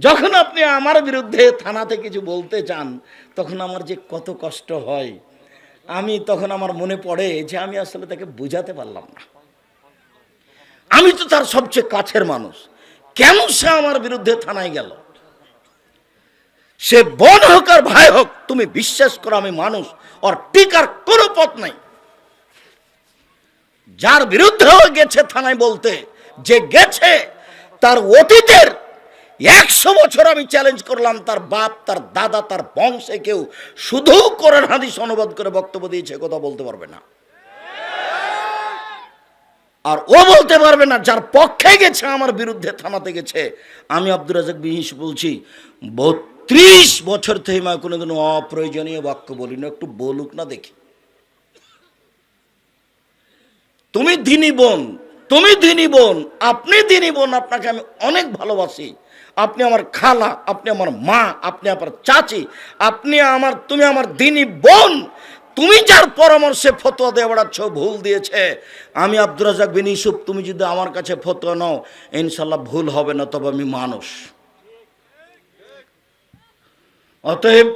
যখন আপনি আমার বিরুদ্ধে থানাতে কিছু বলতে চান, তখন আমার যে কত কষ্ট হয়। আমি তখন আমার মনে পড়ে যে আমি আসলে তাকে বুঝাতে পারলাম না। আমি তো তার সবচেয়ে কাছের মানুষ। কেন সে আমার বিরুদ্ধে থানায় গেল? সে বন হোক আর ভাই হোক, তুমি বিশ্বাস করো আমি মানুষ, ওর টিকার কোনো পথ নাই। যার বিরুদ্ধেও গেছে থানায় বলতে, যে গেছে, তার অতীতের একশো বছর আমি চ্যালেঞ্জ করলাম, তার বাপ, তার দাদা, তার বংশে কেউ শুধু কোরআন, হাদিস অনুবাদ করে বক্তব্য দিয়েছে কথা বলতে পারবে না। আর ও বলতে পারবে না, যার পক্ষে গেছে, আমার বিরুদ্ধে থানাতে গেছে। আমি আব্দুর রাজাক বিহিস বলছি, বত্রিশ বছর থেকে মা কোনোদিন অপ্রয়োজনীয় বাক্য বলি না একটু বলুক না দেখি। তুমি দিনী বোন, তুমি দিনী বোন, আপনি দিনী বোন, আপনাকে আমি অনেক ভালোবাসি। আপনি আমার খালা, আপনি আমার মা, আপনি আমার চাচি, আপনি আমার, তুমি আমার দিনী বোন। তুমি যার পরামর্শে ফতোয়া দিয়ে বেড়াচ্ছ, ভুল দিয়েছে। আমি আব্দুর রাজাক বিন ইউসুফ, তুমি যদি আমার কাছে ফতোয়া নাও, ইনশাল্লাহ ভুল হবে না তবে আমি মানুষ। অতএব,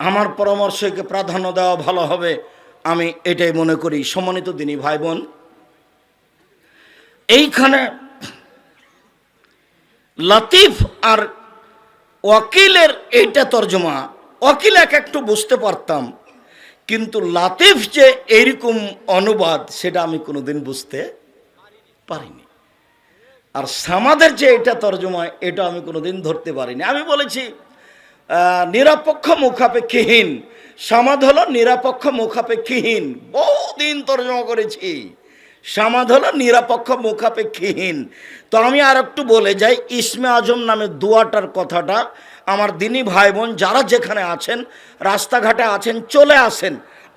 আমার পরামর্শকে প্রাধান্য দেওয়া ভালো হবে, আমি এটাই মনে করি। সম্মানিত দিনী ভাই বোন, এইখানে লতিফ আর ওয়াকিলের এইটা তর্জমা। ওয়াকিল এক একটু বুঝতে পারতাম, কিন্তু লাতিফ যে এইরকম অনুবাদ, সেটা আমি কোনোদিন বুঝতে পারিনি। আর সামাদের যে এটা তর্জমা, এটা আমি কোনোদিন ধরতে পারিনি। আমি বলেছি নিরপেক্ষ মুখাপেক্ষীহীন। সমাধ হলো নিরপেক্ষ মুখাপেক্ষীহীন। বহুদিন তর্জমা করেছি। সমাধ হলো নিরপেক্ষ মুখাপেক্ষীহীন। তো আমি আর একটু বলে যাই, ইসমে আজম নামে দুয়াটার কথাটা আমার দিনী ভাই বোন যারা যেখানে আছেন, রাস্তাঘাটে আছেন, চলে আসেন,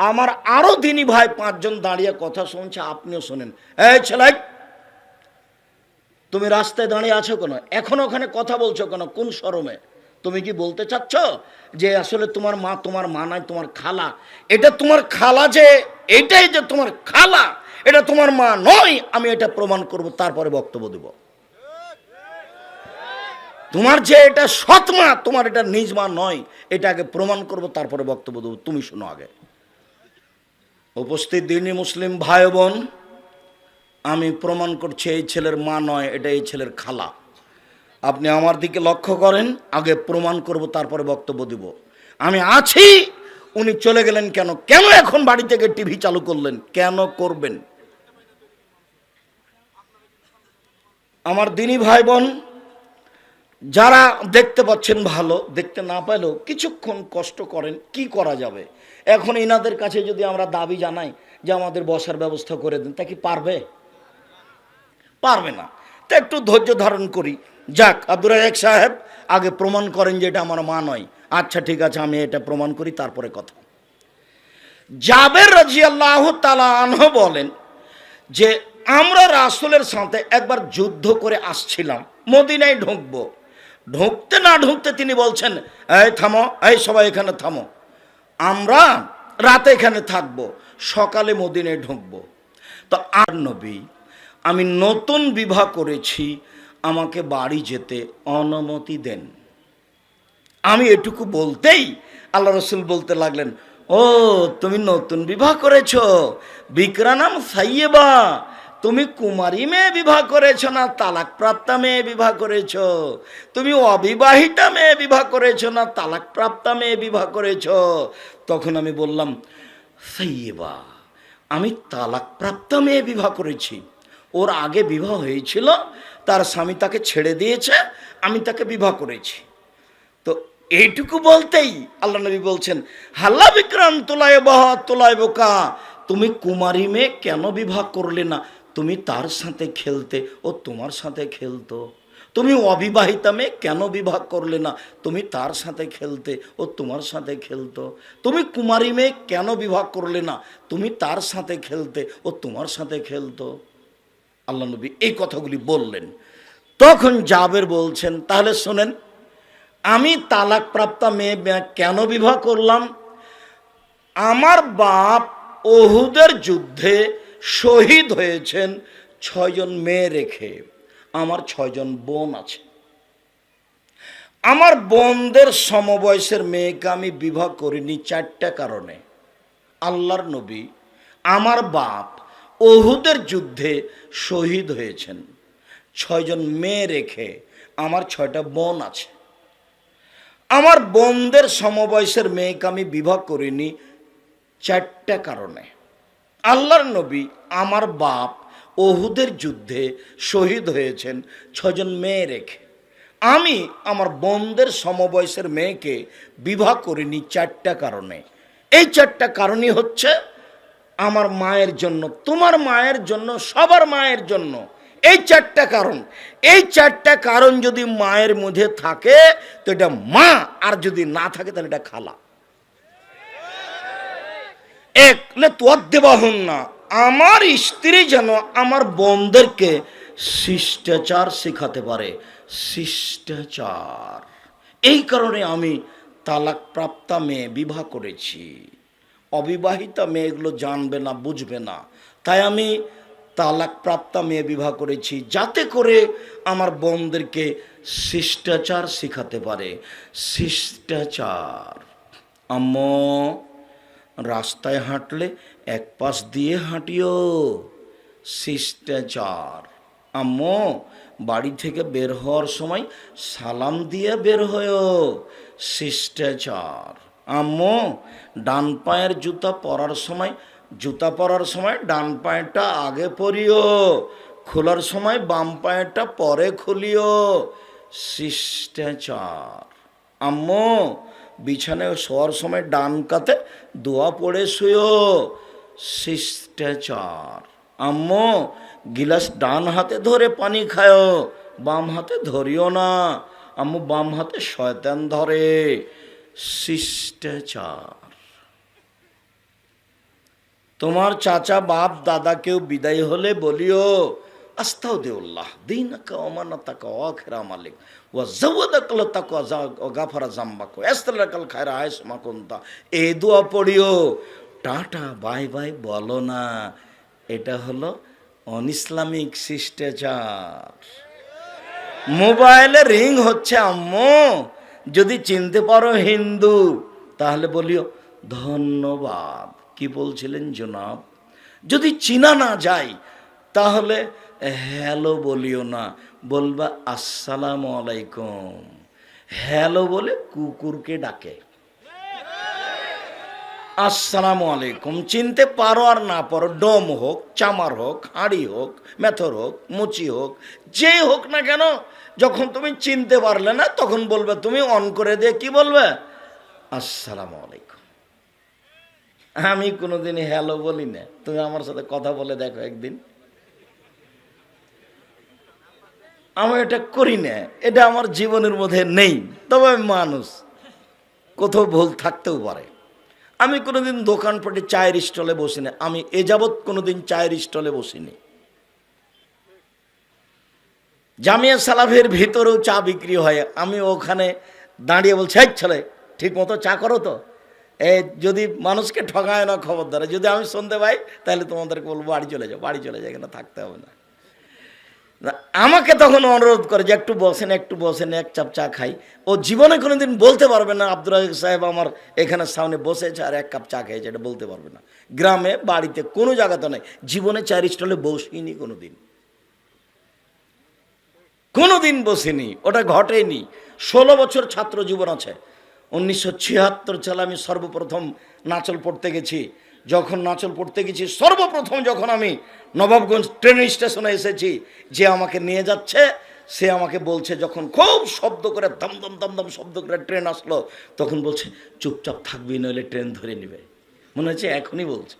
আমার আরও দিনী ভাই পাঁচজন দাঁড়িয়ে কথা শুনছে, আপনিও শোনেন। এই ছেলে, তুমি রাস্তায় দাঁড়িয়ে আছো কেন? এখন ওখানে কথা বলছো কেন? কোন শরমে? তুমি কি বলতে চাচ্ছ যে আসলে তোমার মা তোমার মা নাই, তোমার খালা? এটা তোমার খালা যে, এটাই যে তোমার খালা, এটা তোমার মা নয়, আমি এটা প্রমাণ করব, তারপরে বক্তব্য দেব। তোমার যে এটা সৎ মা, তোমার এটা নিজ মা নয়, এটা আগে প্রমাণ করব, তারপরে বক্তব্য দেবো। তুমি শোনো আগে। উপস্থিত দিনী মুসলিম ভাই বোন, আমি প্রমাণ করছি, এই ছেলের মা নয়, এটা এই ছেলের খালা। আপনি আমার দিকে লক্ষ্য করেন, আগে প্রমাণ করব, তারপরে বক্তব্য দিব। আমি আছি, উনি চলে গেলেন কেন? কেন এখন বাড়ি থেকে টিভি চালু করলেন? কেন করবেন? আমার দিনী ভাই বোন যারা দেখতে পাচ্ছেন ভালো, দেখতে না পেলেও কিছুক্ষণ কষ্ট করেন, কি করা যাবে? এখন এনাদের কাছে যদি আমরা দাবি জানাই যে আমাদের বসার ব্যবস্থা করে দেন, তা কি পারবে? পারবে না। তা একটু ধৈর্য ধারণ করি। যাক, আব্দুর রাজাক সাহেব আগে প্রমাণ করেন যে এটা আমার মা নয়। আচ্ছা ঠিক আছে, আমি এটা প্রমাণ করি, তারপরে কথা। জাবের রাজি আল্লাহ তালাহ বলেন যে, আমরা রাসুলের সাথে একবার যুদ্ধ করে আসছিলাম, মদিনায় ঢুকবো। ঢুকতে না ঢুকতে তিনি বলছেন, এই, থামো, এই, সবাই এখানে থামো। আমরা রাতে এখানে থাকব, সকালে মদিনায় ঢুকবো। তো আর নবী, আমি নতুন বিবাহ করেছি আমাকে বাড়ি যেতে অনুমতি দেন। আমি এটুকু বলতেই আল্লাহ রসুল বলতে লাগলেন, ও, তুমি নতুন বিবাহ করেছ বিক্রানাম সাইয়েবা, তুমি কুমারী মেয়ে বিবাহ করেছ না তালাক প্রাপ্তা মেয়ে বিবাহ করেছ, তুমি অবিবাহিতা মেয়ে বিবাহ করেছ না তালাক প্রাপ্তা মেয়ে বিবাহ করেছ? তখন আমি বললাম, সাইয়েবা, আমি তালাক প্রাপ্তা মেয়ে বিবাহ করেছি। ওর আগে বিবাহ হয়েছিল তার স্বামী তাকে ছেড়ে দিয়েছে, আমি তাকে বিবাহ করেছি। তো এইটুকু বলতেই আল্লাহ নবী বলছেন, হাল্লা বিক্রাম তোলায় বাহ, তোলায় বোকা। তুমি কুমারী মেয়ে কেন বিবাহ করলে না? তুমি তার সাথে খেলতে ও তোমার সাথে খেলতো। তুমি অবিবাহিতা মেয়ে কেন বিবাহ করলে না? তুমি তার সাথে খেলতে ও তোমার সাথে খেলতো। তুমি কুমারী মেয়ে কেন বিবাহ করলে না? তুমি তার সাথে খেলতে ও তোমার সাথে খেলতো। আল্লাহ নবী এই কথাগুলি বললেন। তখন জাবের বলছেন, তাহলে শোনেন, আমি তালাক প্রাপ্তা মেয়ে কেন বিবাহ করলাম? আমার বাপ ওহুদের যুদ্ধে শহীদ হয়েছেন, ছয়জন মেয়ে রেখে। আমার ছয়জন বোন আছে। আমার বোনদের সমবয়সের মেয়েকে আমি বিবাহ করিনি চারটা কারণে। আল্লাহর নবী, আমার বাপ ওহুদের যুদ্ধে শহীদ হয়েছেন। ছয়জন মেয়ে রেখে আমার ছয়টা বোন আছে। আমার বোনদের সমবয়সের মেয়েকে আমি বিবাহ করিনি চারটা কারণে। আল্লাহর নবী আমার বাপ ওহুদের যুদ্ধে শহীদ হয়েছেন ছজন মেয়ে রেখে। আমি আমার বোনদের সমবয়সের মেয়েকে বিবাহ করিনি চারটা কারণে। এই চারটা কারণই হচ্ছে আমার মায়ের জন্য, তোমার মায়ের জন্য, সবার মায়ের জন্য। এই চারটা কারণ। এই চারটা কারণ যদি মায়ের মধ্যে থাকে, তো এটা মা, আর যদি না থাকে, তাহলে এটা খালা। এক না দেবাহন না আমার স্ত্রী যেন আমার বোনদেরকে শিষ্টাচার শেখাতে পারে। শিষ্টাচার। এই কারণে আমি তালাক প্রাপ্তা মেয়ে বিবাহ করেছি। অবিবাহিতা মেয়েগুলো জানবে না, বুঝবে না। তাই আমি তালাক প্রাপ্তা মেয়ে বিবাহ করেছি যাতে করে আমার বোনদেরকে শিষ্টাচার শেখাতে পারে। শিষ্টাচার। আম্মা, রাস্তায় হাঁটলে এক পাশ দিয়ে হাঁটিও। শিষ্টাচার। আম্মু, বাড়ি থেকে বের হওয়ার সময় সালাম দিয়ে বের হয়েও শিষ্টাচার। আম্মু, ডান পায়ের জুতা পরার সময়, জুতা পরার সময় ডান পায়েরটা আগে পরিও, খোলার সময় বাম পায়েরটা পরে খুলিও। শিষ্টাচার। আম্মু, বিছানায় শোয়ার সময় ডান কাতে দোয়া পড়ে শুয়েও শিষ্টাচার। আম্মু, গিলাস ডান হাতে ধরে পানি খায়, বাম হাতে ধরিও না। আম্মু, বাম হাতে শয়তান ধরে। শিষ্টাচার। তোমার চাচা বাপ দাদা কেউ বিদায় হলে বলিও আস্তাও দেউল্লাহ দিন অমানতাকা অখেরা মালিক ও জওয়াদাকল তাকা গাফারা জাম্বাকো দোয়া পড়িও। টাটা, বাই বাই, বলো না, এটা হলো অনইসলামিক শিষ্টাচার। মোবাইলে রিং হচ্ছে, আম্মু। যদি চিনতে পারো হিন্দু, তাহলে বলিও, ধন্যবাদ। কি বলছিলেন জনাব? যদি চিনা না যায়, তাহলে হ্যালো বলিও না, বলবা আসসালামু আলাইকুম। হ্যালো বলে কুকুরকে ডাকে। আসসালামু আলাইকুম, চিনতে পারো আর না পারো, ডোম হোক, চামার হোক, হাঁড়ি হোক, মেথর হোক, মুচি হোক, যে হোক না কেন যখন তুমি চিনতে পারলে না, তখন বলবে, তুমি অন করে দিয়ে কি বলবে? আসসালামু আলাইকুম। আমি কোনোদিনই হ্যালো বলি না তুমি আমার সাথে কথা বলে দেখো একদিন। আমি এটা করি না। এটা আমার জীবনের মধ্যে নেই। তবে আমি মানুষ। কোথাও ভুল থাকতেও পারে। আমি কোনোদিন দোকানপাটে চায়ের স্টলে বসি না আমি এ যাবৎ কোনোদিন চায়ের স্টলে বসিনি। জামিয়া সালাফের ভিতরেও চা বিক্রি হয়। আমি ওখানে দাঁড়িয়ে বলছি, এই ছেলে, ঠিক মতো চা করো তো। এ, যদি মানুষকে ঠকায় না খবর ধরে যদি আমি শুনতে পাই, তাহলে তোমাদেরকে বলব, বাড়ি চলে যাও, বাড়ি চলে যাও, এখানে থাকতে হবে না। আমাকে তখন অনুরোধ করে যে, একটু বসেন একটু বসেন, এক চাপ চা খাই। ও জীবনে কোনোদিন বলতে পারবে না আব্দুল রাজাক সাহেব আমার এখানে সামনে বসেছে আর এক কাপ চা খেয়েছে, এটা বলতে পারবে না। গ্রামে, বাড়িতে কোনো জায়গাতে নয় জীবনে চার স্টলে বসিনি কোনো দিন কোনো দিন বসিনি, ওটা ঘটেনি। ষোলো বছর ছাত্র জীবন আছে। উনিশশো ছিয়াত্তর সালে আমি সর্বপ্রথম নাচল পড়তে গেছি। যখন নাচল পড়তে গেছি, সর্বপ্রথম যখন আমি নবাবগঞ্জ ট্রেন স্টেশনে এসেছি, যে আমাকে নিয়ে যাচ্ছে, সে আমাকে বলছে, যখন খুব শব্দ করে দম দম দম দম শব্দ করে ট্রেন আসলো, তখন বলছে, চুপচাপ থাকবি, নইলে ট্রেন ধরে নেবে। মনে হচ্ছে এখনই বলছে।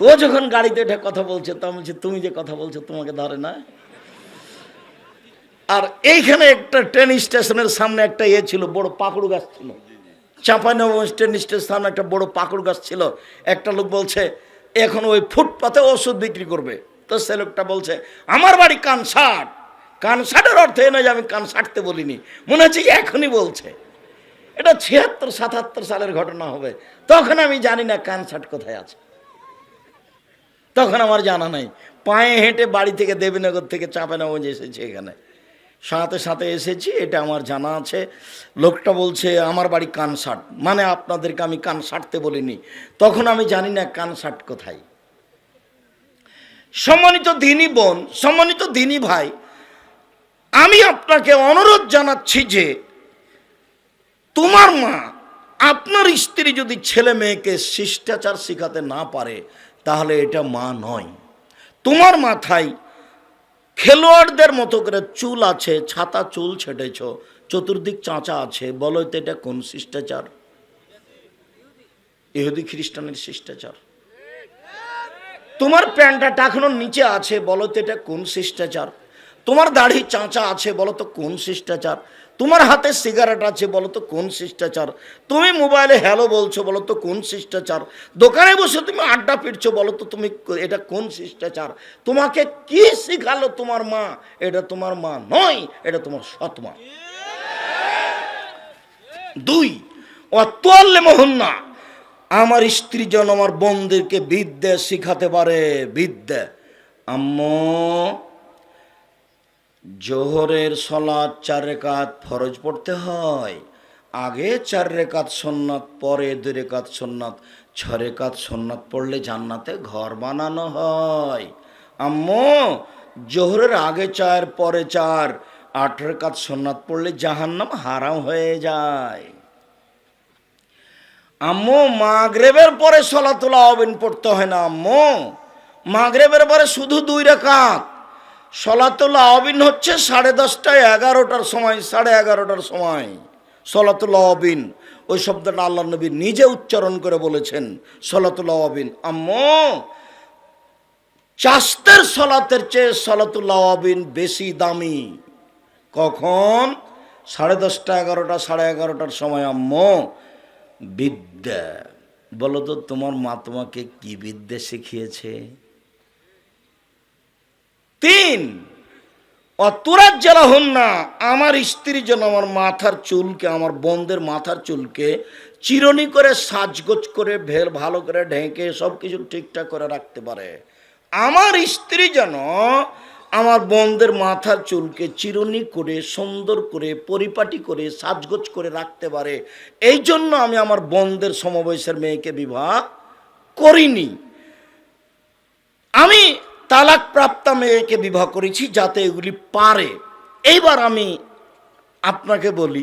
তো যখন গাড়িতে উঠে কথা বলছে, তো আমি বলছি, তুমি যে কথা বলছো, তোমাকে ধরে না? আর এইখানে একটা ট্রেন স্টেশনের সামনে একটা ইয়ে ছিল, বড় পাকুড় গাছ ছিল। চাঁপাইনবাবগঞ্জ ট্রেন স্টেশনের সামনে একটা বড় পাকুড় গাছ ছিল। একটা লোক বলছে, এখন ওই ফুটপাতে ওষুধ বিক্রি করবে। তো সে লোকটা বলছে, আমার বাড়ি কানসাট। কানসাটের অর্থ এ নয় যে আমি কানসাটতে বলিনি। মনে হচ্ছে এখনই বলছে। এটা ছিয়াত্তর, সাতাত্তর সালের ঘটনা হবে। তখন আমি জানি না কানসাট কোথায় আছে। তখন আমার জানা নাই। পায়ে হেঁটে বাড়ি থেকে দেবীনগর থেকে চাঁপাইনবাবগঞ্জ এসেছে এখানে। সাথে সাথে এসেছি, এটা আমার জানা আছে। লোকটা বলছে, আমার বাড়ি কানসাট। মানে আপনাদেরকে আমি কান সাটতে বলিনি। তখন আমি জানি না কানসাট কোথায়। সম্মানিত দিনী বোন, সম্মানিত দিনী ভাই, আমি আপনাকে অনুরোধ জানাচ্ছি যে, তোমার মা আপনার স্ত্রী যদি ছেলে মেয়েকে শিষ্টাচার শেখাতে না পারে, তাহলে এটা মা নয়। তোমার মাথায় খেলোয়াড়দের মতো করে চুল আছে, ছাতা, চুল ছেটেছ, চতুর্দিক চাঁচা আছে, বলো তো এটা কোন শিষ্টাচার? ইহুদি খ্রিস্টানের শিষ্টাচার। তোমার প্যান্টটা টাকানোর নিচে আছে, বলো তো এটা কোন শিষ্টাচার? তোমার দাড়ি চাঁচা আছে, বলো তো কোন শিষ্টাচার? তোমার হাতে সিগারেট আছে বলো তো কোন শিষ্টাচার? তুমি মোবাইলে হ্যালো বলছো বলো তো কোন শিষ্টাচার? দোকানে বসে তুমি আড্ডা পিটছো বলো তো তুমি এটা কোন শিষ্টাচার? তোমাকে কি শিখালো তোমার মা? এটা তোমার মা নয়, এটা তোমার সৎ মা। দুই অতলে মোহন্না। আমার স্ত্রী যেন আমার বোনদেরকে বিদ্যা শিখাতে পারে, বিদ্যা। আম্মু জোহরের সলাদ চার রেখাত ফরজ পড়তে হয়। আগে চার রেখাত সন্ন্যাত, পরে দুই রেখাত সন্ন্যাত, ছ রেখাত সন্ন্যাত পড়লে জান্নাতে ঘর বানানো হয়। আম্মু, জোহরের আগে চার, পরে চার, আট রেখাত সন্ন্যাত পড়লে জাহান্নাম হারাম হয়ে যায়। আম্মু, মাগরেবের পরে সলাতুল আবিন পড়তে হয় না আম্মু। মাগরেবের পরে শুধু দুই রেখাত সলাতুল আবিন হচ্ছে সাড়ে দশটায় এগারোটার সময়, সাড়ে এগারোটার সময়। সলাতুল আবিন ওই শব্দটা আল্লাহ নবী নিজে উচ্চারণ করে বলেছেন, সলাতুল আবিন আম্মু চাস্তের সলাতের চেয়ে সলাতুল্লাহ আবিন বেশি দামি। কখন? সাড়ে দশটা, এগারোটা, সাড়ে এগারোটার সময়। আম্মু, বিদ্যা। বলো তো, তোমার মা তোমাকে কি বিদ্যা শিখিয়েছে? তিন অতুরাত জেলা হন না আমার স্ত্রী যেন আমার মাথার চুলকে, আমার বোনদের মাথার চুলকে চিরনি করে সাজগোজ করে, ভেল ভালো করে ঢেকে সব কিছু ঠিকঠাক করে রাখতে পারে। আমার স্ত্রী যেন আমার বোনদের মাথার চুলকে চিরনি করে, সুন্দর করে, পরিপাটি করে, সাজগোজ করে রাখতে পারে। এই জন্য আমি আমার বোনদের সমবয়সের মেয়েকে বিবাহ করিনি। আমি তালাক প্রাপ্তা মেয়েকে বিবাহ করেছি যাতে এগুলি পারে। এইবার আমি আপনাকে বলি